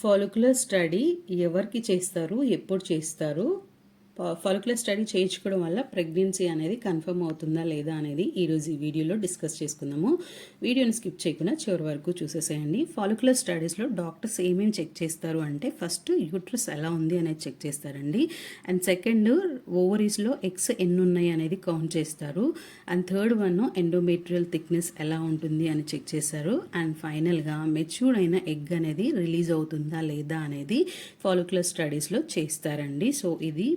Follicular study ఎవరికి చేస్తారు? ఎప్పుడు చేస్తారు? ఫాలిక్యులర్ స్టడీ చేయించుకోవడం వల్ల ప్రెగ్నెన్సీ అనేది కన్ఫర్మ్ అవుతుందా లేదా అనేది ఈరోజు ఈ వీడియోలో డిస్కస్ చేసుకుందాము. వీడియోని స్కిప్ చేయకుండా చివరి వరకు చూసేసేయండి. ఫాలిక్యులర్ స్టడీస్లో డాక్టర్స్ ఏమేమి చెక్ చేస్తారు అంటే ఫస్ట్ యూట్రస్ ఎలా ఉంది అనేది చెక్ చేస్తారండి. అండ్ సెకండ్ ఓవరీస్లో ఎగ్స్ ఎన్ని ఉన్నాయి అనేది కౌంట్ చేస్తారు. And third one endometrial thickness ఎలా ఉంటుంది అని చెక్ చేస్తారు. అండ్ ఫైనల్గా మెచ్యూర్డ్ అయిన ఎగ్ అనేది రిలీజ్ అవుతుందా లేదా అనేది ఫాలిక్యులర్ స్టడీస్లో చేస్తారండి. సో ఇది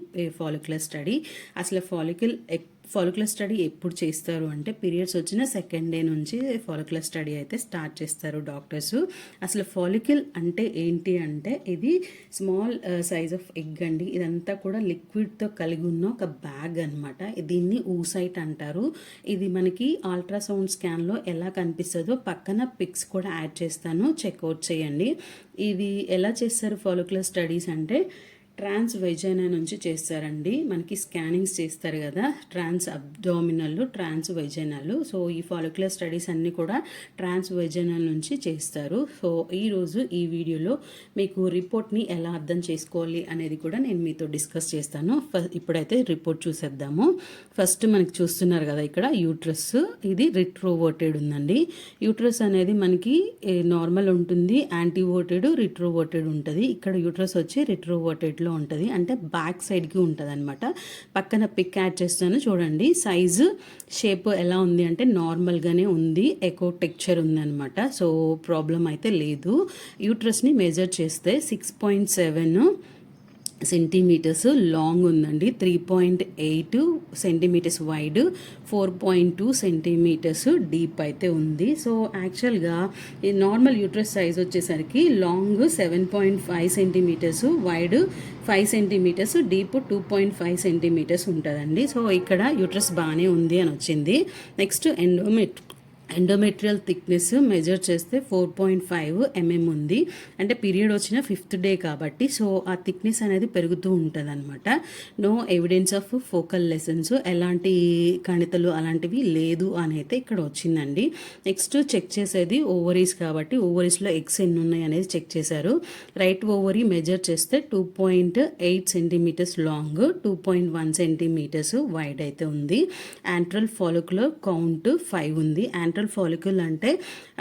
ఫాలిక్యులర్ స్టడీ అసలు ఫాలిక్యుల్ ఫాలిక్యులర్ స్టడీ ఎప్పుడు చేస్తారు అంటే పీరియడ్స్ వచ్చిన సెకండ్ డే నుంచి ఫాలిక్యులర్ స్టడీ అయితే స్టార్ట్ చేస్తారు డాక్టర్స్ అసలు ఫాలిక్యుల్ అంటే ఏంటి అంటే ఇది స్మాల్ సైజ్ ఆఫ్ ఎగ్ అండి. ఇదంతా కూడా లిక్విడ్తో కలిగి ఉన్న ఒక బ్యాగ్ అనమాట దీన్ని ఊసైట్ అంటారు. ఇది మనకి అల్ట్రాసౌండ్ స్కాన్లో ఎలా కనిపిస్తుందో పక్కన పిక్స్ కూడా యాడ్ చేస్తాను. చెక్అవుట్ చేయండి. ఇది ఎలా చేస్తారు ఫాలిక్యులర్ స్టడీస్ అంటే ట్రాన్స్ వైజైనా నుంచి చేస్తారండి. మనకి స్కానింగ్స్ చేస్తారు కదా. ట్రాన్స్ అబ్డామినల్ ట్రాన్స్ వైజైనాలు. సో ఈ ఫాలిక్యులర్ స్టడీస్ అన్నీ కూడా ట్రాన్స్ వైజైనల్ నుంచి చేస్తారు. సో ఈరోజు ఈ వీడియోలో మీకు రిపోర్ట్ని ఎలా అర్థం చేసుకోవాలి అనేది కూడా నేను మీతో డిస్కస్ చేస్తాను. ఇప్పుడైతే రిపోర్ట్ చూసేద్దాము. ఫస్ట్ మనకి చూస్తున్నారు కదా ఇక్కడ యూట్రస్ ఇది రిట్రోవర్టెడ్ ఉందండి. యూట్రస్ అనేది మనకి నార్మల్ ఉంటుంది. యాంటీవోటెడ్ రిట్రోవర్టెడ్ ఉంటుంది. ఇక్కడ యూట్రస్ వచ్చి రిట్రోవర్టెడ్ లో ఉంటుంది. అంటే బ్యాక్ సైడ్కి ఉంటుంది అనమాట పక్కన పిక్ యాడ్ చేస్తాను చూడండి. సైజు షేప్ ఎలా ఉంది అంటే నార్మల్గానే ఉంది. ఎకో టెక్చర్ అనమాట సో ప్రాబ్లం అయితే లేదు. యూట్రస్ని మెజర్ చేస్తే six point seven centimetres long ఉందండి. Three point eight centimetres wide four point two centimetres deep అయితే ఉంది. సో యాక్చువల్గా ఈ నార్మల్ యూట్రస్ సైజ్ వచ్చేసరికి long seven point five centimetres wide five centimetres deep two point five centimetres ఉంటుందండి. So ఇక్కడ uterus బాగానే ఉంది అని వచ్చింది. Next endomet endometrial thickness measure చేస్తే ఫోర్ పాయింట్ ఫైవ్ ఎంఎం ఉంది. అంటే పీరియడ్ వచ్చిన ఫిఫ్త్ డే కాబట్టి సో ఆ థిక్నెస్ అనేది పెరుగుతూ ఉంటుంది అనమాట no evidence of focal lesions ఎలాంటి కణితలు అలాంటివి లేదు అని అయితే ఇక్కడ వచ్చిందండి. నెక్స్ట్ చెక్ చేసేది ఓవరీస్ కాబట్టి ఓవరీస్లో ఎగ్స్ ఎన్ని ఉన్నాయి అనేది చెక్ చేశారు. రైట్ ఓవరీ మెజర్ చేస్తే two point eight centimetres long two point one centimetres wide అయితే ఉంది. యాంట్రల్ ఫాలోక్లో కౌంట్ ఫైవ్ ఉంది. అండ్ యాంట్రల్ ఫాలికల్ అంటే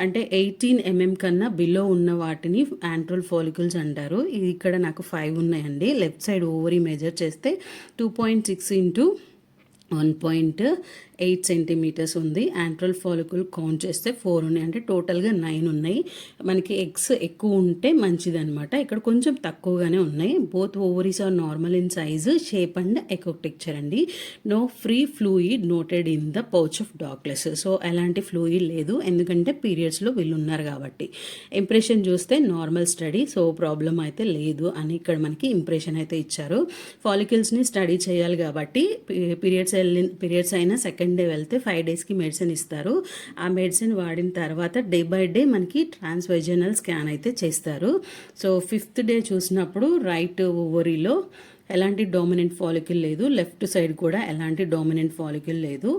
అంటే ఎయిటీన్ ఎంఎం కన్నా బిలో ఉన్న వాటిని యాంట్రల్ ఫాలికల్స్ అంటారు. ఇది ఇక్కడ నాకు ఫైవ్ ఉన్నాయండి. లెఫ్ట్ సైడ్ ఓవరీ మెజర్ చేస్తే two point six into one point eight centimetres ఉంది. యాంట్రల్ ఫాలికల్ కౌంట్ చేస్తే ఫోర్ ఉన్నాయి. అంటే టోటల్గా నైన్ ఉన్నాయి. మనకి ఎగ్స్ ఎక్కువ ఉంటే మంచిదనమాట ఇక్కడ కొంచెం తక్కువగానే ఉన్నాయి. Both ovaries are normal in size shape and echotexture అండి. No free fluid noted in the pouch of Douglas so ఎలాంటి ఫ్లూయిడ్ లేదు. ఎందుకంటే పీరియడ్స్లో వీళ్ళు ఉన్నారు కాబట్టి. ఇంప్రెషన్ చూస్తే నార్మల్ స్టడీ. సో ప్రాబ్లం అయితే లేదు అని ఇక్కడ మనకి ఇంప్రెషన్ అయితే ఇచ్చారు. ఫాలికల్స్ని స్టడీ చేయాలి కాబట్టి పీరియడ్స్ వెళ్ళిన పీరియడ్స్ అయినా సెకండ్ సెకండ్ డే వెళ్తే ఫైవ్ డేస్కి మెడిసిన్ ఇస్తారు. ఆ మెడిసిన్ వాడిన తర్వాత డే బై డే మనకి ట్రాన్స్వైజనల్ స్కాన్ అయితే చేస్తారు. సో ఫిఫ్త్ డే చూసినప్పుడు రైట్ ఓవరీలో ఎలాంటి డామినెంట్ ఫాలిక్యుల్ లేదు. లెఫ్ట్ సైడ్ కూడా ఎలాంటి డామినెంట్ ఫాలిక్యుల్ లేదు.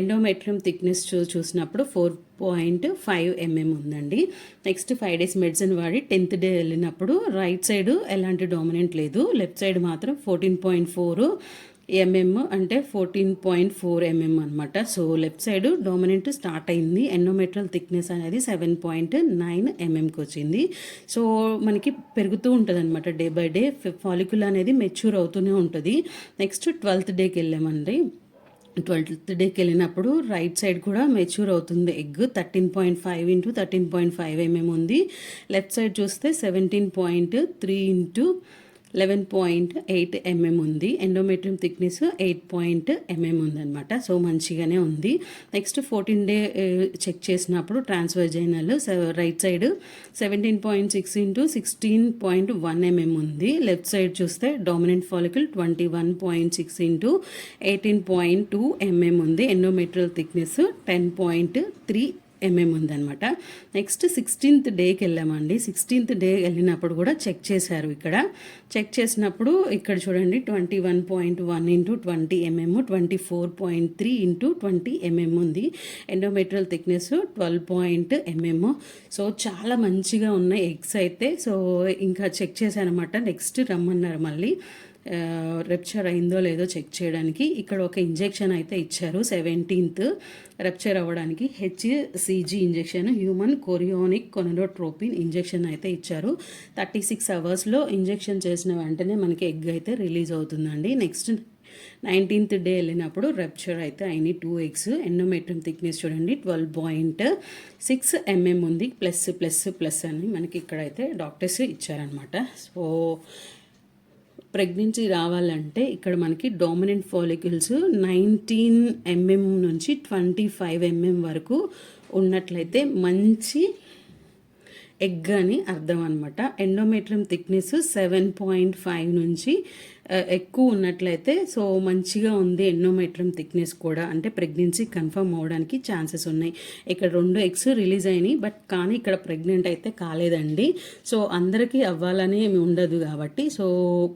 ఎండోమెట్రియం థిక్నెస్ చూ చూసినప్పుడు ఫోర్ పాయింట్ ఫైవ్ ఎంఎం ఉందండి. నెక్స్ట్ ఫైవ్ డేస్ మెడిసిన్ వాడి టెన్త్ డే వెళ్ళినప్పుడు రైట్ సైడ్ ఎలాంటి డామినెంట్ లేదు. లెఫ్ట్ సైడ్ మాత్రం ఫోర్టీన్ పాయింట్ ఫోర్ ఎంఎం అంటే ఫోర్టీన్ పాయింట్ ఫోర్ ఎంఎం అనమాట so left side dominant start అయింది. ఎండోమెట్రల్ థిక్నెస్ అనేది సెవెన్ పాయింట్ నైన్ ఎంఎంకి వచ్చింది. సో మనకి పెరుగుతూ ఉంటుంది అనమాట డే బై డే. ఫాలికుల్ అనేది మెచ్యూర్ అవుతూనే ఉంటుంది. నెక్స్ట్ ట్వెల్త్ డేకి వెళ్ళామండి. ట్వెల్త్ డేకి వెళ్ళినప్పుడు రైట్ సైడ్ కూడా మెచ్యూర్ అవుతుంది. Egg thirteen point five into thirteen point five mm ఉంది. లెఫ్ట్ సైడ్ చూస్తే seventeen point three into eleven point eight mm ఉంది. Endometrium thickness eight point mm ఉందన్నమాట. సో మంచిగానే ఉంది. నెక్స్ట్ ఫోర్టీన్ డే చెక్ చేసినప్పుడు transvaginal right side seventeen point six into sixteen point one mm ఉంది. Left side చూస్తే dominant follicle twenty one point six into eighteen point two mm ఉంది. Endometrial thickness ten point three mm ఉందన్నమాట. Next sixteenth డేకి వెళ్ళామండి. Sixteenth day వెళ్ళినప్పుడు కూడా check చేశారు ఇక్కడ. చెక్ చేసినప్పుడు ఇక్కడ చూడండి twenty one point one into twenty mm twenty four point three into twenty mm ఉంది. Endometrial thickness twelve point mm so చాలా మంచిగా ఉన్నాయి ఎగ్స్ అయితే. సో ఇంకా చెక్ చేశానమాట నెక్స్ట్ రమ్మన్నారు మళ్ళీ. రెప్చర్ అయిందో లేదో చెక్ చేయడానికి ఇక్కడ ఒక ఇంజెక్షన్ అయితే ఇచ్చారు. సెవెంటీన్త్ రెప్చర్ అవ్వడానికి HCG injection human chorionic gonadotropin injection అయితే ఇచ్చారు. థర్టీ సిక్స్ అవర్స్లో ఇంజెక్షన్ చేసిన వెంటనే మనకి ఎగ్ అయితే రిలీజ్ అవుతుందండి. నెక్స్ట్ నైన్టీన్త్ డే వెళ్ళినప్పుడు రెప్చర్ అయితే అయినాయి. టూ ఎగ్స్ ఎండోమెట్రియం థిక్నెస్ చూడండి ట్వెల్వ్ పాయింట్ సిక్స్ ఎంఎం ఉంది. ప్లస్ ప్లస్ ప్లస్ అని మనకి ఇక్కడైతే డాక్టర్స్ ఇచ్చారనమాట సో ప్రెగ్నెన్సీ రావాలంటే ఇక్కడ మనకి డామినెంట్ ఫాలిక్యూల్స్ నైన్టీన్ ఎంఎం నుంచి ట్వంటీ ఫైవ్ ఎంఎం వరకు ఉన్నట్లయితే మంచి ఎగ్ అని అర్థం అనమాట endometrium thickness seven point five నుంచి ఎక్కువ ఉన్నట్లయితే సో మంచిగా ఉంది ఎండోమెట్రియం థిక్నెస్ కూడా. అంటే ప్రెగ్నెన్సీ కన్ఫర్మ్ అవ్వడానికి ఛాన్సెస్ ఉన్నాయి. ఇక్కడ రెండు ఎగ్స్ రిలీజ్ అయినాయి బట్ కానీ ఇక్కడ ప్రెగ్నెంట్ అయితే కాలేదండి. సో అందరికీ అవ్వాలని ఏమి ఉండదు కాబట్టి సో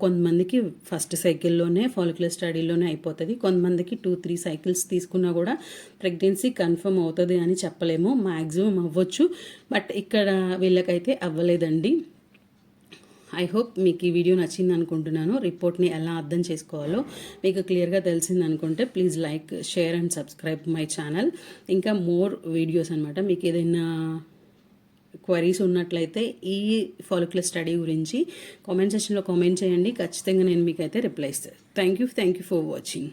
కొంతమందికి ఫస్ట్ సైకిల్లోనే ఫాలిక్యులర్ స్టడీలోనే అయిపోతుంది. కొంతమందికి టూ త్రీ సైకిల్స్ తీసుకున్నా కూడా ప్రెగ్నెన్సీ కన్ఫర్మ్ అవుతుంది అని చెప్పలేము. మ్యాక్సిమం అవ్వచ్చు బట్ ఇక్కడ వీళ్ళకైతే అవ్వలేదండి. ఐ హోప్ మీకు ఈ వీడియో నచ్చింది అనుకుంటున్నాను. రిపోర్ట్ని ఎలా అర్థం చేసుకోవాలో మీకు క్లియర్గా తెలిసింది అనుకుంటే please like share and subscribe my channel ఇంకా మోర్ వీడియోస్ అనమాట మీకు ఏదైనా క్వరీస్ ఉన్నట్లయితే ఈ ఫాలిక్యులర్ స్టడీ గురించి కామెంట్ సెక్షన్లో కామెంట్ చేయండి. ఖచ్చితంగా నేను మీకు అయితే రిప్లై ఇస్తాను. Thank you thank you for watching